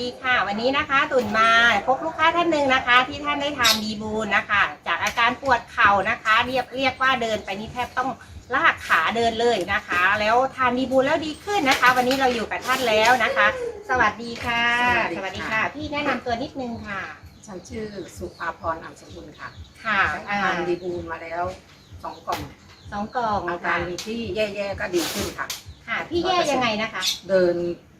ดีค่ะ วันนี้นะคะตุ่นมาพบลูกค้าท่านหนึ่งนะคะ ที่ท่านได้ทานดีบูนนะคะ จากอาการปวดเข่านะคะ เรียกเรียกว่าเดินไปนี่แทบต้องลากขาเดินเลยนะคะ แล้วทานดีบูนแล้วดีขึ้นนะคะ วันนี้เราอยู่กับท่านแล้วนะคะ สวัสดีค่ะ สวัสดีค่ะ พี่แนะนำตัวนิดนึงค่ะ ฉันชื่อสุภาพรนามสมบูรณ์ค่ะค่ะอ่าทานดีบูลมาแล้วสองกล่องสองกล่องอาค่ะการที่แย่ๆก็ดีขึ้นค่ะ ค่ะ พี่แย่ยังไงนะคะ เดิน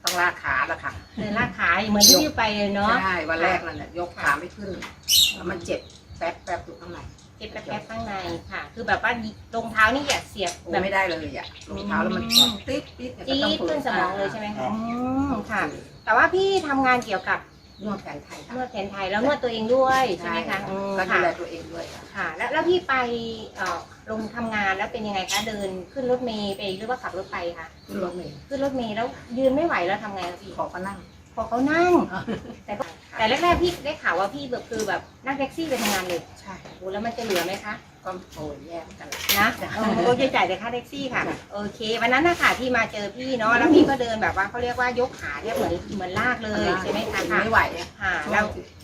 ต้องลากขาแล้วค่ะเดินลากขาเหมือนที่พี่ไปเลยเนาะใช่วันแรกนั่นแหละยกขาไม่ขึ้นแล้วมันเจ็บแป๊บแป๊บๆอยู่ข้างในเจ็บแป๊บๆข้างในค่ะ คือแบบว่ารองเท้านี่อย่าเสียบโอ้แบบไม่ได้เลยอะรองเท้าแล้วมันอืมติ๊ดติ๊ดจี๊ดขึ้นสมองเลยใช่ไหมคะอืมค่ะ แต่ว่าพี่ทำงานเกี่ยวกับนวดแผนไทยนค่ะวดแผนไทยแล้วนวดตัวเองด้วยใช่ไหมคะอืมก็ดูค่ะแลตัวเองด้วยค่ะ ค่ะ แล้วแล้วพี่ไปเอ่อลงทำงานแล้ว เป็นยังไงคะเดินขึ้นรถเมล์ไปหรือว่าขับรถไปคะขึ้นรถเมล์ขึ้นรถเมล์แล้วยืนไม่ไหวแล้วทำไงคะพี่ขอก็นั่ง พอเขานั่ง แต่ก็แต่แรกๆพี่ได้ข่าวว่าพี่แบบคือแบบนั่งแท็กซี่ไปทำงานเลยใช่โอ้แล้วมันจะเหลือไหมคะ ก็โอ้ยแย่เหมือนกัน นะโอเคจ่ายแต่ค่าแท็กซี่ค่ะ โอเค วันนั้นนะคะที่มาเจอพี่เนาะแล้วพี่ก็เดินแบบว่าเขาเรียกว่ายกขาเนี่ยเหมือนเหมือนลากเลยใช่ไหมคะค่ะไม่ไหวอะค่ะช่วแล้วงอืมค่ะแล้วพ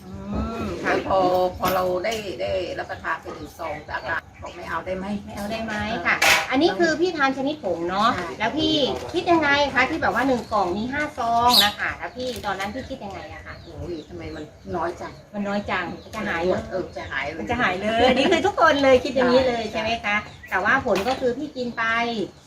อพอเราได้ได้รับประทานไปถึงซองจากอาบอกไม่เอาได้ไหมไม่เอาได้ไหมค่ะ อันนี้คือพี่ทานชนิดผงเนาะ ใช่ แล้วพี่คิดยังไงคะที่แบบว่าหนึ่งกล่องมีห้าซองนะคะ แล้วพี่ตอนนั้นพี่คิดยังไงอะคะโอ้ยทำไมมันน้อยจังมันน้อยจังจะหายหมดเออจะหายเลยมันจะหายเลย นี่คือทุกคนเลยคิดอย่างนี้เลยใช่ไหมคะ แต่ว่าผลก็คือพี่กินไป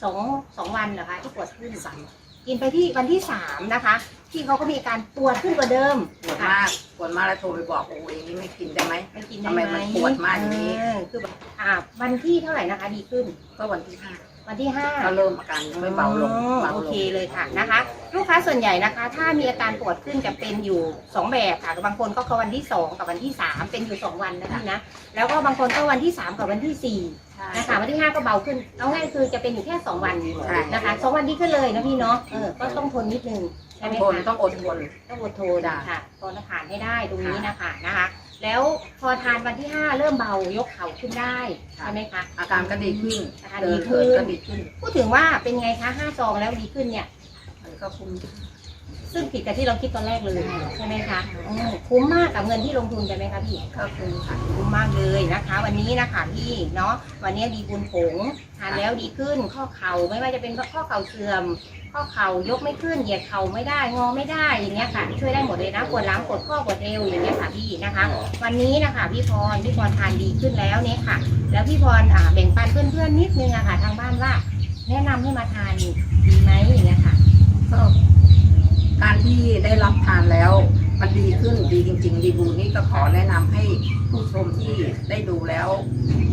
สองสองวันเหรอคะที่ปวดขึ้นสั่ง กินไปที่วันที่สามนะคะพี่เขาก็มีอาการปวดขึ้นกว่าเดิมปวดมากปวดมากแล้วโทรไปบอกโอ้ยอย่างนี้ไม่กินได้ไหมไม่กินได้ทำไหไมมมันปวดมากอย่างนี้ เออคือแบบอ่าวันที่เท่าไหร่นะคะ ดีขึ้น ก็วันที่ห้า วันที่ห้า ก็เริ่มอาการไม่เบาลงอ๋อเบาโอลเคงเลยค่ะนะคะ ลูกค้าส่วนใหญ่นะคะ ถ้ามีอาการปวดขึ้นจะเป็นอยู่สองแบบค่ะบางคนก็คือวันที่สองกับวันที่สามเป็นอยู่สองวันนะพี่นะแล้วก็บางคนก็วันที่สามกับวันที่สี่ใช่นะคะวันที่ห้าก็เบาขึ้นเอาง่ายคือจะเป็นอยู่แค่สองวันใช่ นะคะสองวันดีขึ้นเลยนะพี่เนาะเออก็ต้องทนนิดนึงใช่ต้องไหมทนคะต้องอดทน ต้องอดทนจ้ะ ค่ะทนอาหารให้ได้ตรงนี้นะคะนะคะ แล้วพอทานวันที่ 5 เริ่มเบายกเข่าขึ้นได้ใช่ไหมคะ อาการก็ดีขึ้นอาการเดิดีนขึ้เหินนก็ดีขึ้น พูดถึงว่าเป็นไงคะ5ซองแล้วดีขึ้นเนี่ย มันก็คุ้ม ซึ่งผิดกับที่เราคิดตอนแรกเลยใช่ไหมคะอืมคุ้มมากกับเงินที่ลงทุนใช่ไหมคะพี่ก็คุ้มค่ะคุ้มมากเลยนะคะ วันนี้นะคะพี่เนาะวันนี้ดีบุญผงทานแล้วดีขึ้นข้อเข่าไม่ว่าจะเป็นข้อเข่าเสื่อม ข้อเข่ายกไม่ขึ้นเหยียดเข่าไม่ได้งอไม่ได้อย่างเงี้ยค่ะ ช่วยได้หมดเลยนะปวดหลังปวดข้อปวดเอวอย่างเงี้ยค่ะพี่นะคะ วันนี้นะคะพี่พรพี่พรทานดีขึ้นแล้วเนี่ยค่ะ แล้วพี่พรอ่าแบ่งปันเพื่อนๆนิดนึงอะค่ะ ทางบ้านว่า แนะนำให้มาทานดีไหมอย่างเงี้ยค่ะก็ การที่ได้รับทานแล้ว มันดีขึ้นดีจริง ๆ ดีบูนี่ก็ขอแนะนำให้ผู้ชมที่ได้ดูแล้ว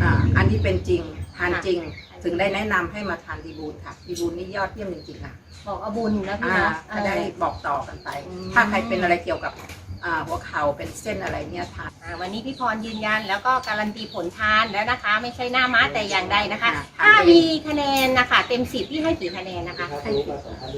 อ่าอันนี้เป็นจริงทานจริง ถึงได้แนะนำให้มาทานดีบูนค่ะ ดีบูนนี่ยอดเยี่ยมจริงๆค่ะบอกเอาบุญนะพี่อ่าเนาะก็ได้บอกต่อกันไปอืมถ้าใครเป็นอะไรเกี่ยวกับอ่า หัวเข่าเป็นเส้นอะไรเนี่ยทาน อ่าวันนี้พี่พรยืนยันแล้วก็การันตีผลทานแล้วนะคะ ไม่ใช่หน้าม้าแต่อย่างใดนะคะ ค่ะ ถ้ามีคะแนนนะคะ เต็มสิบพี่ให้กี่คะแนนนะคะ ให้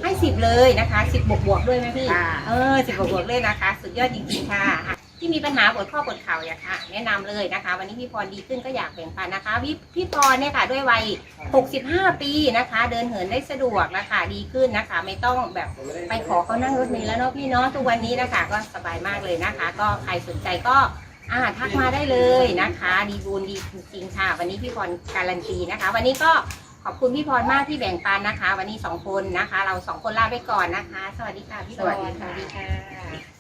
ให้สิบเลยนะคะสิบบวกบวกๆด้วยไหมพี่ ค่ะ เออสิบบวกบวกๆเลยนะคะ สุดยอดจริงๆค่ะอะ ที่มีปัญหาปวดข้อปวดเข่าอย่างค่ะ แนะนำเลยนะคะ วันนี้พี่พรดีขึ้นก็อยากแบ่งปันนะคะพี่พี่พรเนี่ยค่ะด้วยวัย 65 ปีนะคะ เดินเหินได้สะดวกนะคะดีขึ้นนะคะ ไม่ต้องแบบไปขอเขานั่งรถเมล์แล้วเนาะพี่เนาะทุกวันนี้นะคะ ก็สบายมากเลยนะคะ ก็ใครสนใจก็อ่าทักมาได้เลยนะคะ ดีบูนดีจริงๆค่ะ วันนี้พี่พรการันตีนะคะ วันนี้ก็ขอบคุณพี่พรมากที่แบ่งปันนะคะ วันนี้สองคนนะคะ เราสองคนลาไปก่อนนะคะ สวัสดีค่ะพี่พรสวัสดีค่ะสวัสดีค่ะ